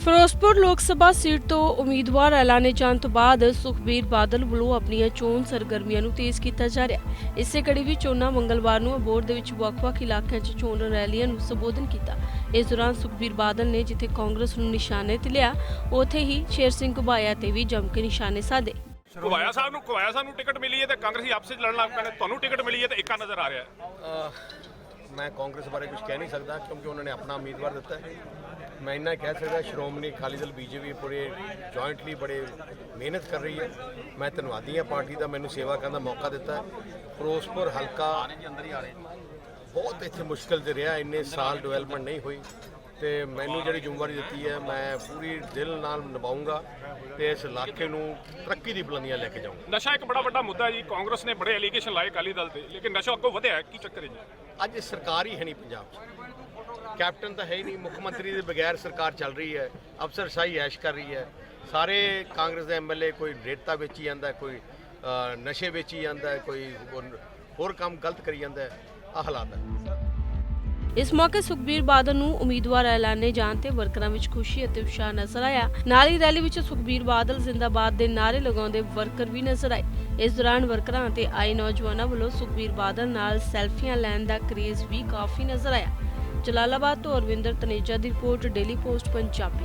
ਫਿਰੋਜ਼ਪੁਰ ਲੋਕ ਸਭਾ ਸੀਟ ਤੋਂ ਉਮੀਦਵਾਰ ਐਲਾਨੇ ਜਾਣ ਤੋਂ ਬਾਅਦ ਸੁਖਬੀਰ ਬਾਦਲ ਵੱਲੋਂ ਆਪਣੀਆਂ ਚੋਣ ਸਰਗਰਮੀਆਂ ਨੂੰ ਤੇਜ਼ ਕੀਤਾ ਜਾ ਰਿਹਾ ਹੈ। ਇਸੇ ਕੜੀ ਵਿੱਚ ਚੋਣਾਂ ਮੰਗਲਵਾਰ ਨੂੰ ਅਬੋਹਰ ਦੇ ਵਿੱਚ ਵੱਖ-ਵੱਖ ਇਲਾਕਿਆਂ 'ਚ ਚੋਣ ਰੈਲੀਆਂ ਨੂੰ ਸੰਬੋਧਨ ਕੀਤਾ। ਇਸ ਦੌਰਾਨ ਸੁਖਬੀਰ ਬਾਦਲ ਨੇ ਜਿੱਥੇ ਕਾਂਗਰਸ ਨੂੰ ਨਿਸ਼ਾਨੇ ਤੇ ਲਿਆ ਉੱਥੇ ਹੀ ਸ਼ੇਰ ਸਿੰਘ ਘੁਬਾਇਆ ਤੇ ਵੀ ਜੰਮ ਕੇ ਨਿਸ਼ਾਨੇ ਸਾਧੇ। ਕੁਵਾਇਆ ਸਾਹਿਬ ਨੂੰ ਕੁਵਾਇਆ ਸਾਹਿਬ ਨੂੰ ਟਿਕਟ ਮਿਲੀ ਹੈ ਤੇ ਕਾਂਗਰਸੀ ਆਪਸ ਵਿੱਚ ਲੜਨ ਲੱਗ ਪਏ ਨੇ। ਤੁਹਾਨੂੰ ਟਿਕਟ ਮਿਲੀ ਹੈ ਤੇ ਇੱਕਾ ਨਜ਼ਰ ਆ ਰਿਹਾ ਹੈ। ਮੈਂ ਕਾਂਗਰਸ ਬਾਰੇ ਕੁਝ ਕਹਿ ਨਹੀਂ ਸਕਦਾ ਕਿਉਂਕਿ ਉਹਨਾਂ ਨੇ ਆਪਣਾ ਉਮੀਦਵਾਰ ਦਿੱਤਾ ਹੈ। ਮੈਂ ਇੰਨਾ ਕਹਿ ਸਕਦਾ ਸ਼੍ਰੋਮਣੀ ਅਕਾਲੀ ਦਲ ਬੀਜੇਪੀ ਪੂਰੇ ਜੁਆਇੰਟਲੀ ਬੜੇ ਮਿਹਨਤ ਕਰ ਰਹੀ ਹੈ। ਮੈਂ ਧੰਨਵਾਦੀ ਹਾਂ ਪਾਰਟੀ ਦਾ, ਮੈਨੂੰ ਸੇਵਾ ਕਰਨ ਦਾ ਮੌਕਾ ਦਿੱਤਾ ਹੈ। ਫਿਰੋਜ਼ਪੁਰ ਹਲਕਾ ਬਹੁਤ ਇੱਥੇ ਮੁਸ਼ਕਲ ਤੇ ਰਿਹਾ, ਇੰਨੇ ਸਾਲ ਡਿਵੈਲਪਮੈਂਟ ਨਹੀਂ ਹੋਈ ਤੇ ਮੈਨੂੰ ਜਿਹੜੀ ਜ਼ਿੰਮੇਵਾਰੀ ਦਿੱਤੀ ਹੈ, ਮੈਂ ਪੂਰੀ ਦਿਲ ਨਾਲ ਨਿਭਾਉਂਗਾ ਤੇ ਇਸ ਇਲਾਕੇ ਨੂੰ ਤਰੱਕੀ ਦੀ ਬੁਲੰਦੀਆਂ ਲੈ ਕੇ ਜਾਊਂਗਾ। ਨਸ਼ਾ ਇੱਕ ਬੜਾ ਵੱਡਾ ਮੁੱਦਾ ਹੈ ਜੀ, ਕਾਂਗਰਸ ਨੇ ਬੜੇ ਐਲੀਗੇਸ਼ਨ ਲਾਏ ਅਕਾਲੀ ਦਲ ਤੇ, ਲੇਕਿਨ ਨਸ਼ਾ ਅੱਗੋਂ ਵਧਿਆ ਕੀ ਚੱਕਰ ਹੈ ਜੀ? ਅੱਜ ਸਰਕਾਰ ਹੀ ਹੈ ਨਹੀਂ ਪੰਜਾਬ 'ਚ। ਕੈਪਟਨ ਤਾਂ ਹੈ ਹੀ ਨਹੀਂ, ਮੁੱਖ ਮੰਤਰੀ ਦੇ ਬਗੈਰ ਸਰਕਾਰ ਚੱਲ ਰਹੀ ਹੈ ਅਫਸਰਸ਼ਾਹੀ ਐਸ਼ ਕਰ ਰਹੀ ਹੈ। ਸਾਰੇ ਕਾਂਗਰਸ ਦੇ ਐਮਐਲਏ ਕੋਈ ਰੇਤਾ ਵੇਚੀ ਜਾਂਦਾ ਕੋਈ ਨਸ਼ੇ ਵੇਚੀ ਜਾਂਦਾ ਕੋਈ ਹੋਰ- ਹੋਰ ਕੰਮ ਗਲਤ ਕਰੀ ਜਾਂਦਾ ਆ ਹਾਲਾਤ ਹੈ। ਇਸ ਮੌਕੇ ਸੁਖਬੀਰ ਬਾਦਲ ਨੂੰ ਉਮੀਦਵਾਰ ਐਲਾਨੇ ਜਾਣ ਤੇ ਵਰਕਰਾਂ ਵਿੱਚ ਖੁਸ਼ੀ ਅਤੇ ਉਤਸ਼ਾਹ ਨਜ਼ਰ ਆਇਆ। ਨਾਲ ਹੀ ਰੈਲੀ ਵਿੱਚ ਸੁਖਬੀਰ ਬਾਦਲ ਜ਼ਿੰਦਾਬਾਦ ਦੇ ਨਾਅਰੇ ਲਗਾਉਂਦੇ ਵਰਕਰ ਵੀ ਨਜ਼ਰ ਆਏ। ਇਸ ਦੌਰਾਨ ਵਰਕਰਾਂ ਅਤੇ ਆਏ ਨੌਜਵਾਨਾਂ ਵੱਲੋਂ ਸੁਖਬੀਰ ਬਾਦਲ ਨਾਲ ਸੈਲਫੀਆਂ ਲੈਣ ਦਾ ਕਰੇਜ਼ ਵੀ ਕਾਫੀ ਨਜ਼ਰ ਆਇਆ। ਜਲਾਲਾਬਾਦ ਤੋਂ ਅਰਵਿੰਦਰ ਤਨੇਜਾ ਦੀ report, daily post, Punjabi.